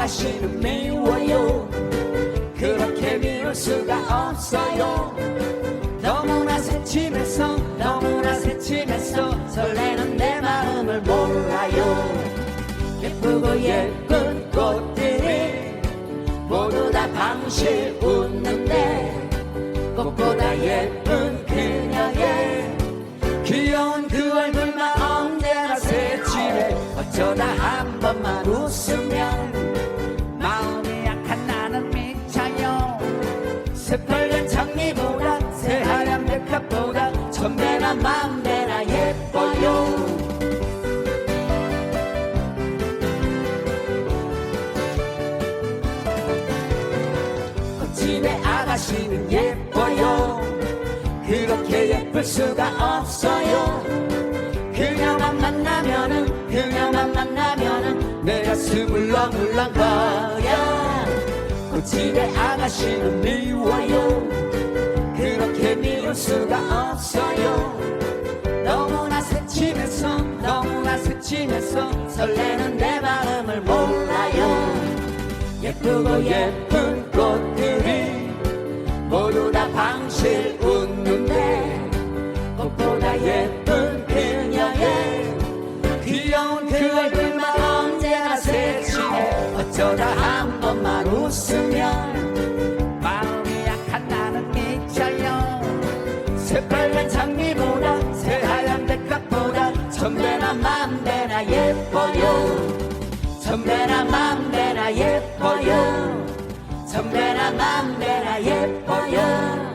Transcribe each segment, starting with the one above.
아가씨는 미워요. 그렇게 미울 수가 없어요. 너무나 새침해서 너무나 새침해서 설레는 내 마음을 몰라요. 예쁘고 예쁜 꽃들이 모두 다 방실 웃는데 나 만배나 예뻐요. 집에 아가씨는 예뻐요. 그렇게 예쁠 수가 없어요. 그녀만 만나면은 그녀만 만나면은 내 가슴을 렁울렁거려. 그 집에 아가씨는 미워요 미울 수가 없어요. 너무나 새침해서 너무나 새침해서 설레는 내 마음을 몰라요. 예쁘고 예쁜 꽃들이 모두 다 방실 웃는데 꽃보다 예쁜 그녀의 귀여운 그 얼굴만 언제나 새침해. 어쩌다 한 번만 웃으면 장미보다 새하얀 백합보다 천배나 만배나 예뻐요. 천배나 만배나 예뻐요. 천배나 만배나 예뻐요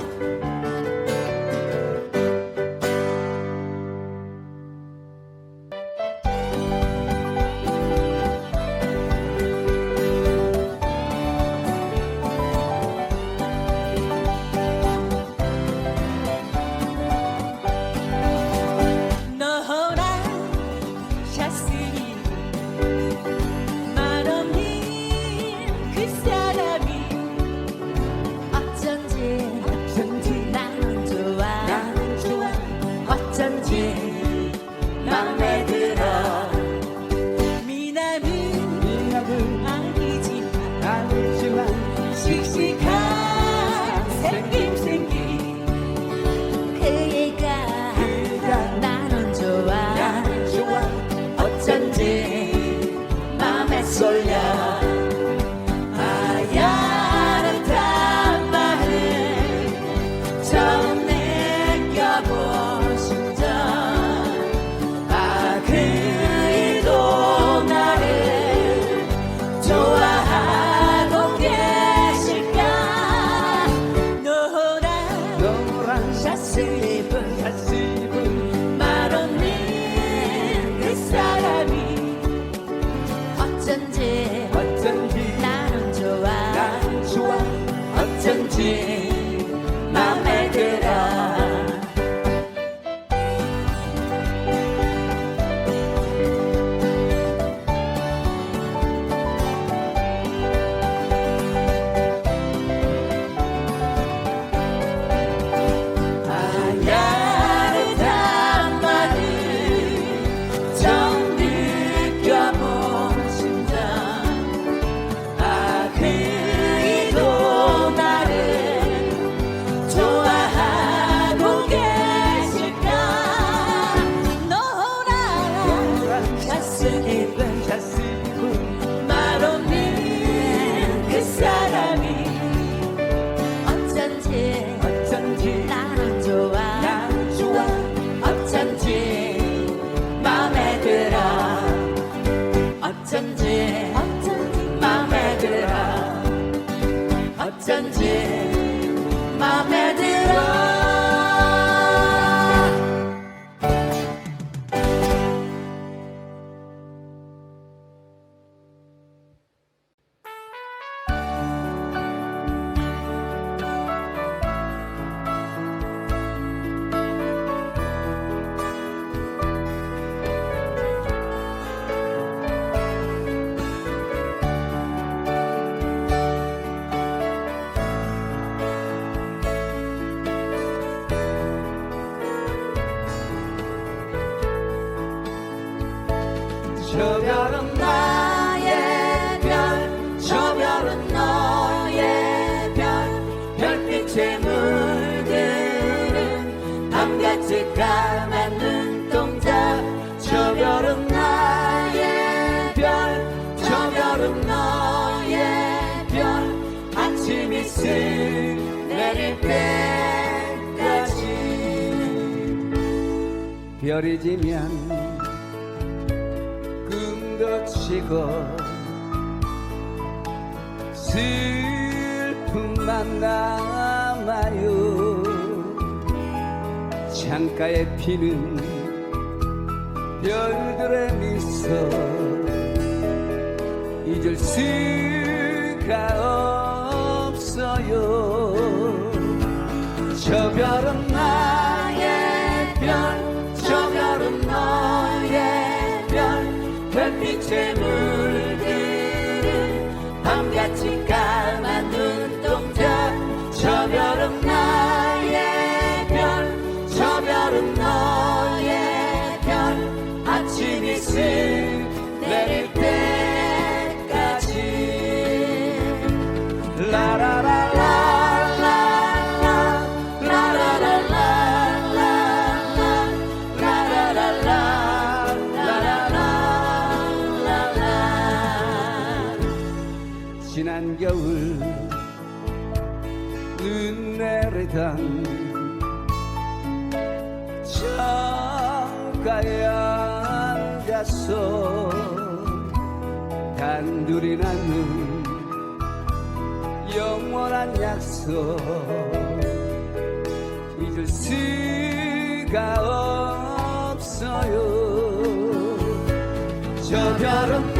슬 내릴 때까지. 별이 지면 꿈도 치고 슬픔만 남아요 창가에 피는 별들의 미소 잊을 수가 저 별은 나의 별, 저 별은 너의 별, 별빛에 물드는 밤같이 까만 눈동자. 저 별은 나 창가에 앉아서 단둘이 나눈 영원한 약속. 잊을 수가 없어요. 저 별은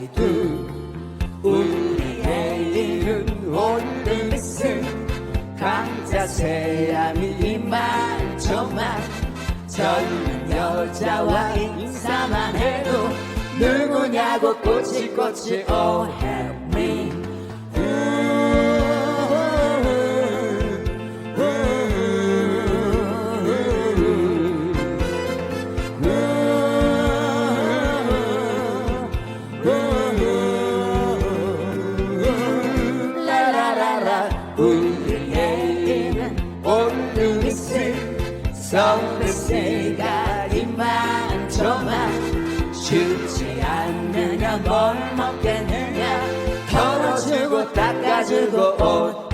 와사이도 우리에게는 올드미스 강자 세암이 이만 저만 젊은 여자와 인사만 해도 누구냐고 꼬치꼬치 help 이만저만 쉽지 않느냐 뭘 먹겠느냐. 털어주고 닦아주고 오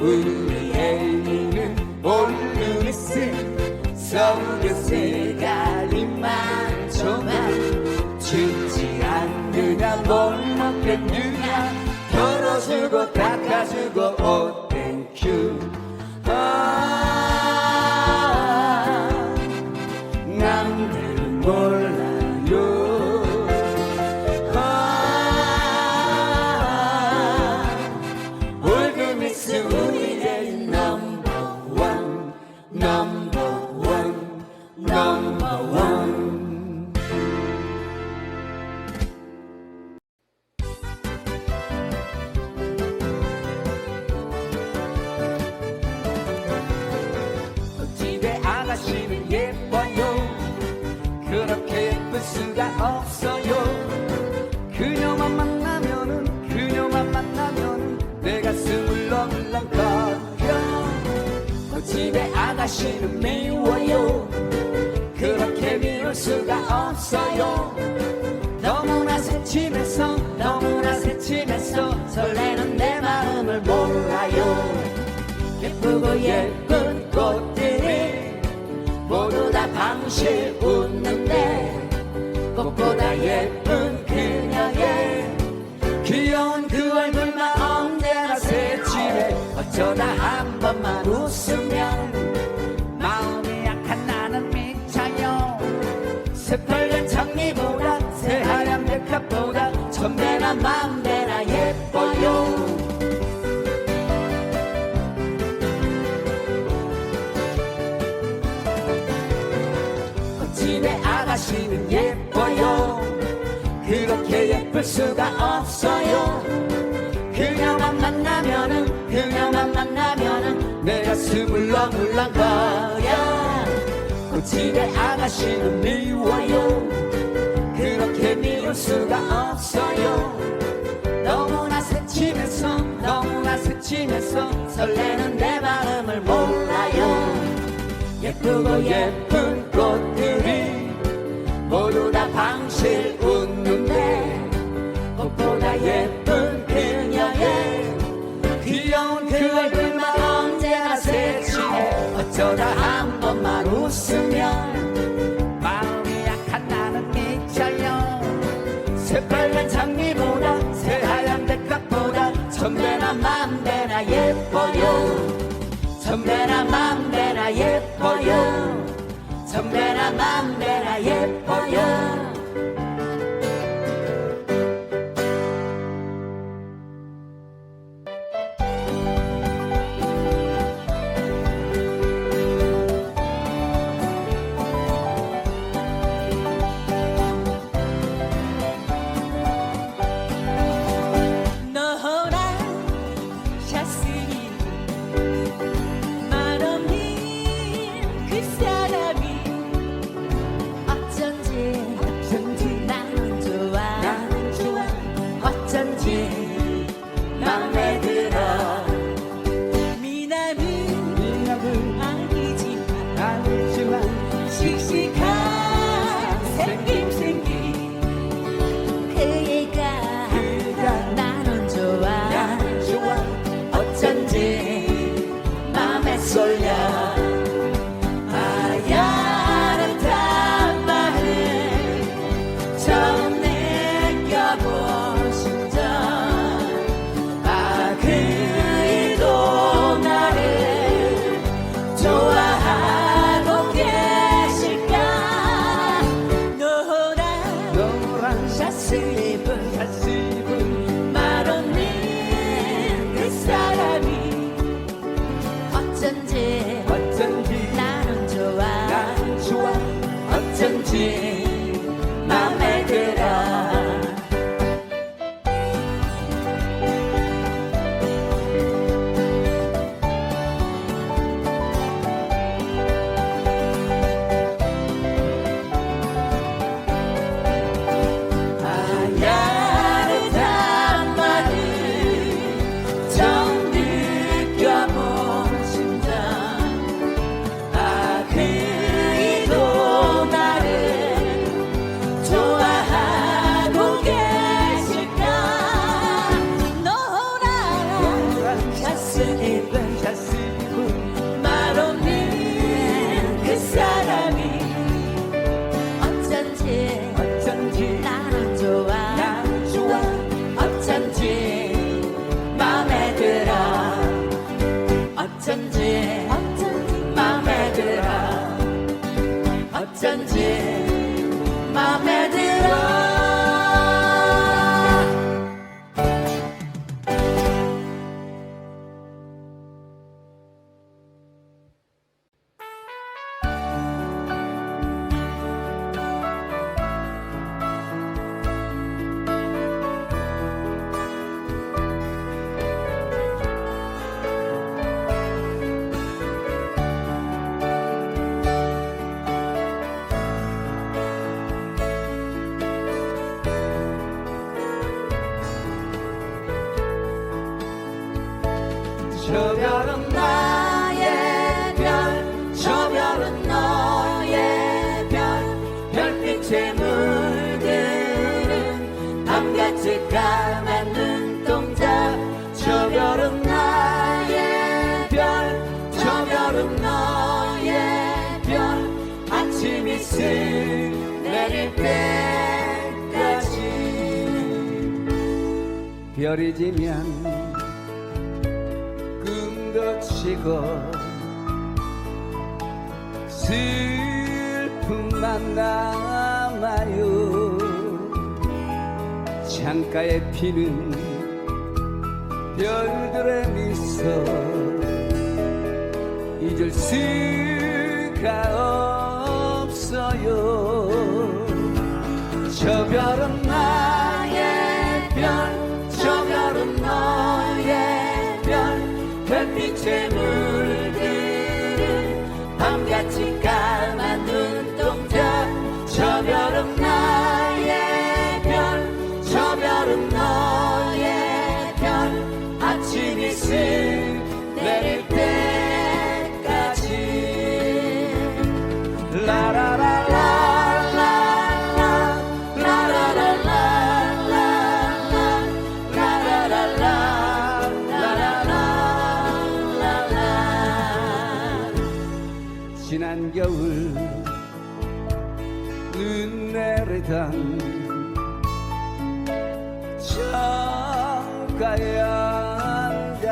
우리의 쓴 서울의 가리만 조만 죽지 않느냐 못 먹겠느냐 덜어주고 닦아주고 오 땡큐 아 아가씨는 예뻐요. 그렇게 예쁠 수가 없어요. 그녀만 만나면은 그녀만 만나면은 내 가슴을 렁렁거려. 집에 아가씨는 미워요. 그렇게 미울 수가 없어요. 너무나 새침해서 너무나 새침해서 설레는 내 마음을 몰라요. 예쁘고 예쁜 꽃들이 모두 다 방실 웃는데 꽃보다 예쁜 그녀의 귀여운 그 얼굴만 언제나 새침해 어쩌다 한 번만 웃으 아가씨는 예뻐요. 그렇게 예쁠 수가 없어요. 그녀만 만나면은 그녀만 만나면은 내 가슴을 렁울렁거려 그 집에 아가씨는 미워요. 그렇게 미울 수가 없어요. 너무나 새침해서 너무나 새침해서 설레는 내 마음을 몰라요. 예쁘고 예쁜 꽃들이 모두 다 방실 웃는데 꽃보다 예쁜 그녀의 귀여운 그 얼굴만 언제나 새침해 어쩌다 한 번만 웃으면 마음이 약한 나는 미쳐요. 새빨간 장미보다 새하얀 백합보다 천배나 만배나 예뻐요. 천배나 만배나 예뻐요 천배나 만배나 예뻐요 other 별이 지면 꿈도 치고 슬픔만 남아요. 창가에 피는 별들의 미소 잊을 수가 없 없어요. 저 별은 나의 별 저 별은 너의 별. 별빛에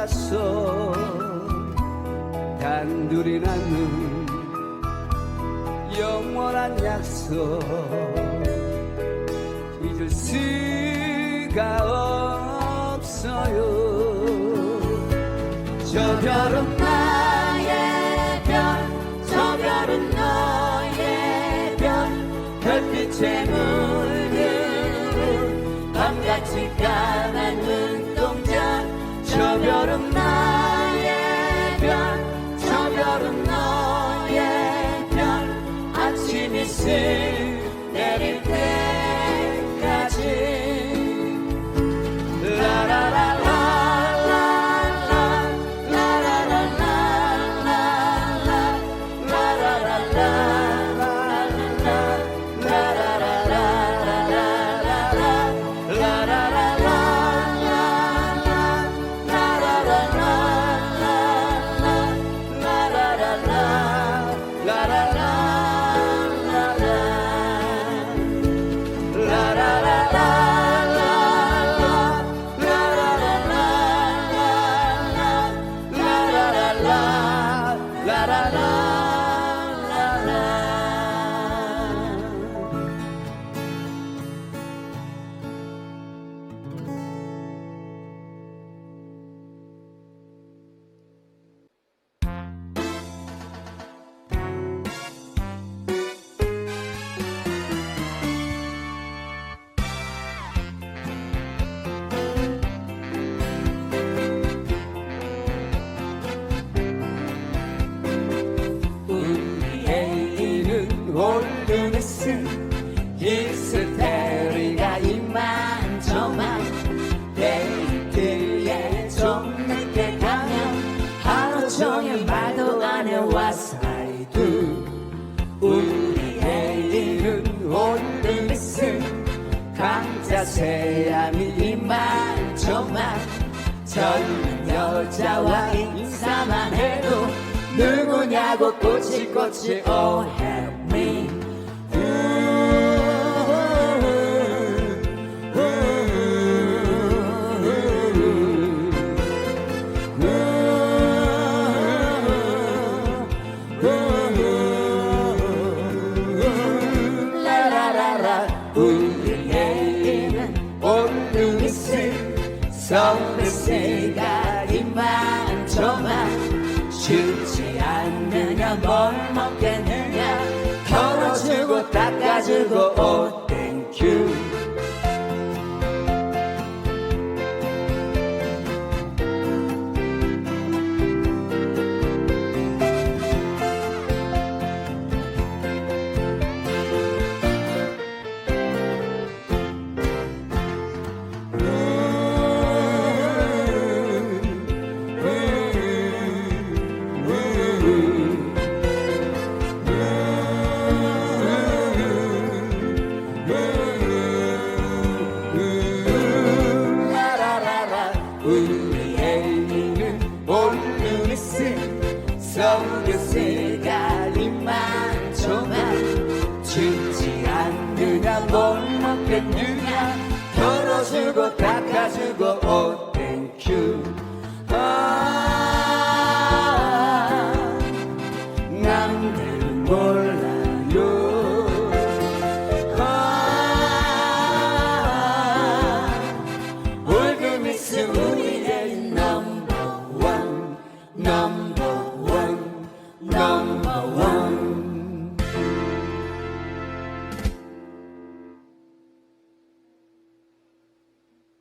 몰랐어. 단둘이 낳는 영원한 약속. 잊을 수가 없어요. 저 별은 태양이 이만저만 젊은 여자와 인사만 해도 누구냐고 꼬치꼬치 오해. 닦 우리에게는 오늘 있을 서비스가 이만저만 춥지 않느냐 못 먹겠느냐. 덜어주고 닦아주고